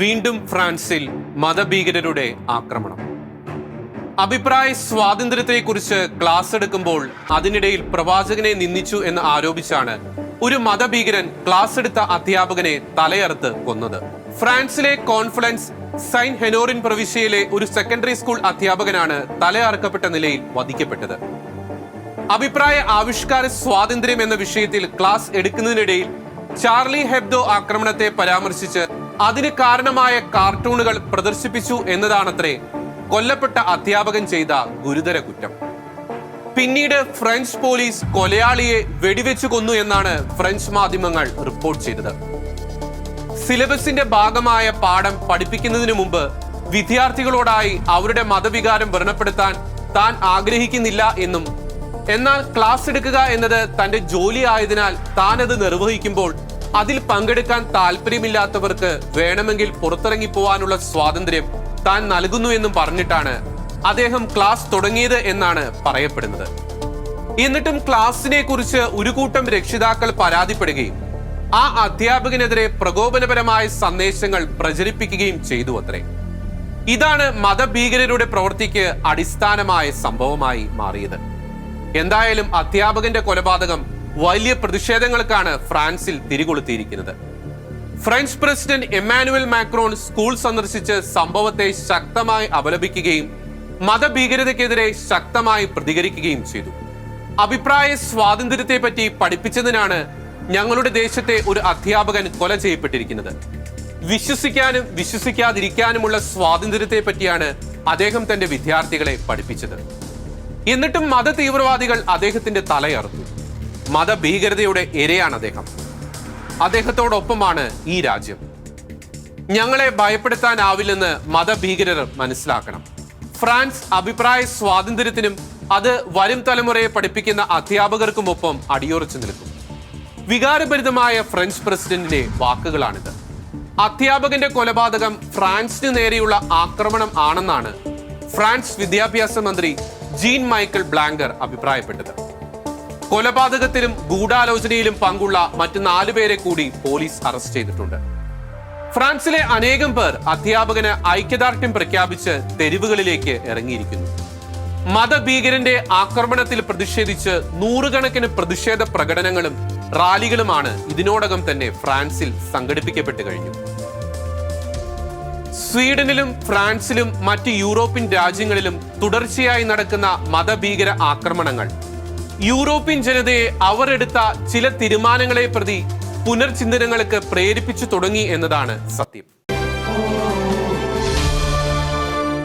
വീണ്ടും ഫ്രാൻസിൽ മതഭീകരരുടെ ആക്രമണം. അഭിപ്രായ സ്വാതന്ത്ര്യത്തെക്കുറിച്ച് ക്ലാസ് എടുക്കുമ്പോൾ അതിനിടയിൽ പ്രവാചകനെ നിന്ദിച്ചു എന്ന് ആരോപിച്ചാണ് ഒരു മതഭീകരൻ ക്ലാസ് എടുത്ത അധ്യാപകനെ തലയറുത്ത് കൊന്നത്. ഫ്രാൻസിലെ കോൺഫ്ലൻസ് സൈൻ ഹെനോറിൻ പ്രവിശ്യയിലെ ഒരു സെക്കൻഡറി സ്കൂൾ അധ്യാപകനാണ് തലയറക്കപ്പെട്ട നിലയിൽ വധിക്കപ്പെട്ടത്. അഭിപ്രായ ആവിഷ്കാര സ്വാതന്ത്ര്യം എന്ന വിഷയത്തിൽ ക്ലാസ് എടുക്കുന്നതിനിടയിൽ ചാർലി ഹെബ്ദോ ആക്രമണത്തെ പരാമർശിച്ച് അതിന് കാരണമായ കാർട്ടൂണുകൾ പ്രദർശിപ്പിച്ചു എന്നതാണത്രേ കൊല്ലപ്പെട്ട അധ്യാപകൻ ചെയ്ത ഗുരുതര കുറ്റം. പിന്നീട് ഫ്രഞ്ച് പോലീസ് കൊലയാളിയെ വെടിവെച്ചു കൊന്നു എന്നാണ് ഫ്രഞ്ച് മാധ്യമങ്ങൾ റിപ്പോർട്ട് ചെയ്തത്. സിലബസിന്റെ ഭാഗമായ പാഠം പഠിപ്പിക്കുന്നതിന് മുമ്പ് വിദ്യാർത്ഥികളോടായി അവരുടെ മതവികാരം വ്രണപ്പെടുത്താൻ താൻ ആഗ്രഹിക്കുന്നില്ല എന്നും എന്നാൽ ക്ലാസ് എടുക്കുക എന്നത് തന്റെ ജോലി ആയതിനാൽ താനത് നിർവഹിക്കുമ്പോൾ അതിൽ പങ്കെടുക്കാൻ താല്പര്യമില്ലാത്തവർക്ക് വേണമെങ്കിൽ പുറത്തിറങ്ങി പോവാനുള്ള സ്വാതന്ത്ര്യം താൻ നൽകുന്നു എന്നും പറഞ്ഞിട്ടാണ് അദ്ദേഹം ക്ലാസ് തുടങ്ങിയത് എന്നാണ് പറയപ്പെടുന്നത്. എന്നിട്ടും ക്ലാസിനെ കുറിച്ച് ഒരു കൂട്ടം രക്ഷിതാക്കൾ പരാതിപ്പെടുകയും ആ അധ്യാപകനെതിരെ പ്രകോപനപരമായ സന്ദേശങ്ങൾ പ്രചരിപ്പിക്കുകയും ചെയ്തു അത്രേ. ഇതാണ് മതഭീകരരുടെ പ്രവൃത്തിക്ക് അടിസ്ഥാനമായ സംഭവമായി മാറിയത്. എന്തായാലും അധ്യാപകന്റെ കൊലപാതകം വലിയ പ്രതിഷേധങ്ങൾക്കാണ് ഫ്രാൻസിൽ തിരികൊളുത്തിയിരിക്കുന്നത്. French president Emmanuel Macron school സന്ദർശിച്ച് സംഭവത്തെ ശക്തമായി അപലപിക്കുകയും മതഭീകരതയ്ക്കെതിരെ ശക്തമായി പ്രതികരിക്കുകയും ചെയ്തു. അഭിപ്രായ സ്വാതന്ത്ര്യത്തെ പറ്റി പഠിപ്പിച്ചതിനാണ് ഞങ്ങളുടെ ദേശത്തെ ഒരു അധ്യാപകൻ കൊല ചെയ്യപ്പെട്ടിരിക്കുന്നത്. വിശ്വസിക്കാനും വിശ്വസിക്കാതിരിക്കാനുമുള്ള സ്വാതന്ത്ര്യത്തെ പറ്റിയാണ് അദ്ദേഹം തന്റെ വിദ്യാർത്ഥികളെ പഠിപ്പിച്ചത്. എന്നിട്ടും മത തീവ്രവാദികൾ അദ്ദേഹത്തിന്റെ തലയറുത്തു. മതഭീകരതയുടെ ഇരയാണ് അദ്ദേഹം. അദ്ദേഹത്തോടൊപ്പമാണ് ഈ രാജ്യം. ഞങ്ങളെ ഭയപ്പെടുത്താനാവില്ലെന്ന് മതഭീകരർ മനസ്സിലാക്കണം. ഫ്രാൻസ് അഭിപ്രായ സ്വാതന്ത്ര്യത്തിനും അത് വരും തലമുറയെ പഠിപ്പിക്കുന്ന അധ്യാപകർക്കുമൊപ്പം അടിയുറച്ചു നിൽക്കും. വികാരഭരിതമായ ഫ്രഞ്ച് പ്രസിഡന്റിന്റെ വാക്കുകളാണിത്. അധ്യാപകന്റെ കൊലപാതകം ഫ്രാൻസിന് നേരെയുള്ള ആക്രമണം ആണെന്നാണ് ഫ്രാൻസ് വിദ്യാഭ്യാസ മന്ത്രി ജീൻ മൈക്കിൾ ബ്ലാങ്കർ അഭിപ്രായപ്പെട്ടത്. കൊലപാതകത്തിലും ഗൂഢാലോചനയിലും പങ്കുള്ള മറ്റ് നാലുപേരെ കൂടി പോലീസ് അറസ്റ്റ് ചെയ്തിട്ടുണ്ട്. ഫ്രാൻസിലെ അനേകം പേർ അധ്യാപകന് ഐക്യദാർഢ്യം പ്രഖ്യാപിച്ച് തെരുവുകളിലേക്ക് ഇറങ്ങിയിരിക്കുന്നു. മതഭീകരന്റെ ആക്രമണത്തിൽ പ്രതിഷേധിച്ച് നൂറുകണക്കിന് പ്രതിഷേധ പ്രകടനങ്ങളും റാലികളുമാണ് ഇതിനോടകം തന്നെ ഫ്രാൻസിൽ സംഘടിപ്പിക്കപ്പെട്ടു കഴിഞ്ഞു. സ്വീഡനിലും ഫ്രാൻസിലും മറ്റ് യൂറോപ്യൻ രാജ്യങ്ങളിലും തുടർച്ചയായി നടക്കുന്ന മതഭീകര ആക്രമണങ്ങൾ യൂറോപ്യൻ ജനതയെ അവരെടുത്ത ചില തീരുമാനങ്ങളെ പ്രതി പുനർചിന്തനങ്ങൾക്ക് പ്രേരിപ്പിച്ചു തുടങ്ങി എന്നതാണ് സത്യം.